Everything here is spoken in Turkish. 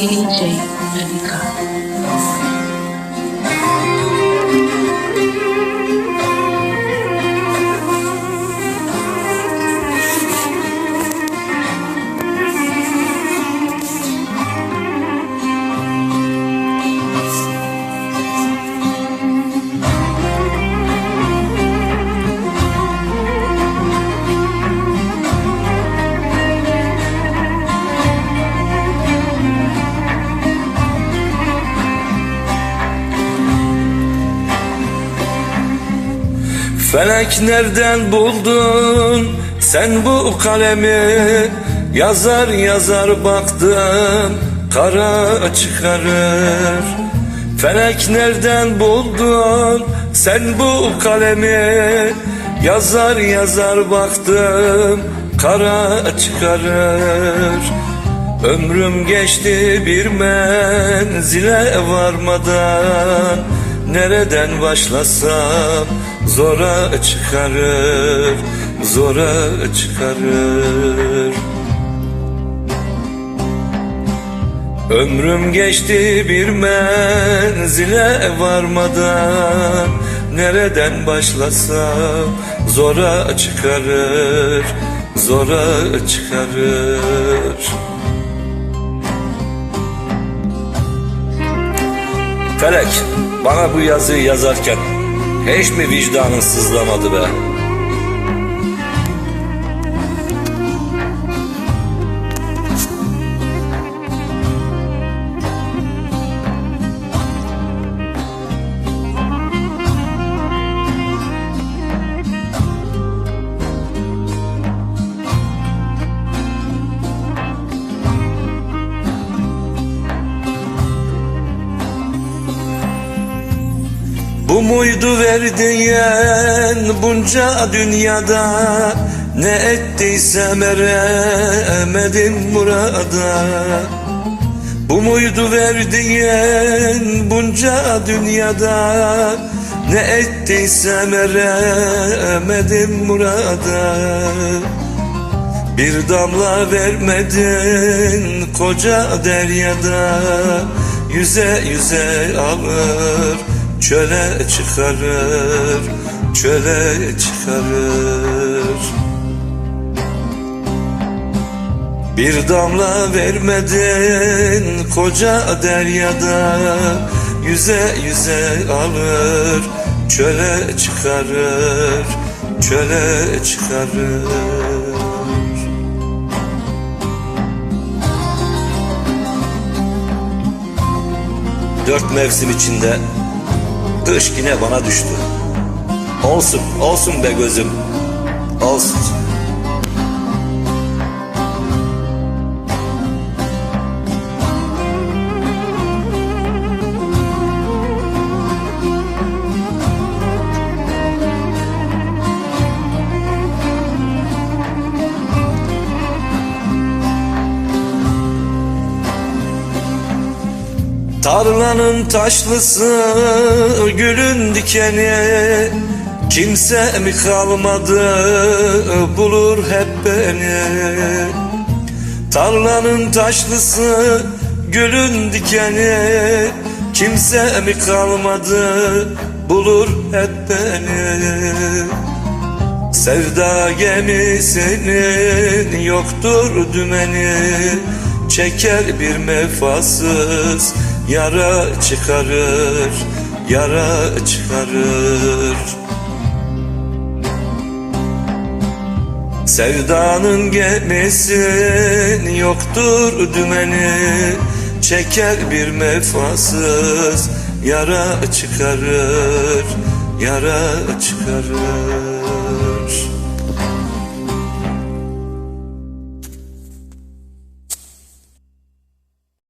DJ Malika. Felek nereden buldun sen bu kalemi? Yazar yazar baktım kara çıkarır. Felek nereden buldun sen bu kalemi? Yazar yazar baktım kara çıkarır. Ömrüm geçti bir menzile varmadan Nereden başlasam zora çıkarır Zora çıkarır. Ömrüm geçti bir menzile varmadan. Nereden başlasam zora çıkarır Zora çıkarır Felek bana bu yazıyı yazarken hiç mi vicdanın sızlamadı be? Bu muydu verdiğin bunca dünyada? Ne ettiysem eremedim murada Bu muydu verdiğin bunca dünyada? Ne ettiysem eremedim murada bir damla vermedin koca deryada. Yüze yüze alır çöle çıkarır Çöle çıkarır. Bir damla vermedin koca deryada Yüze yüze alır çöle çıkarır Çöle çıkarır. Dört mevsim içinde kış yine bana düştü. Olsun, olsun be gözüm. Olsun. Tarlanın taşlısı gülün dikeni. Kimse mi kalmadı bulur hep beni. Tarlanın taşlısı gülün dikeni. Kimse mi kalmadı bulur hep beni. Sevda gemisinin yoktur dümeni. Çeker bir mefasız yara çıkarır Yara çıkarır. Sevdanın gemisin yoktur dümeni. Çeker bir mefasız yara çıkarır Yara çıkarır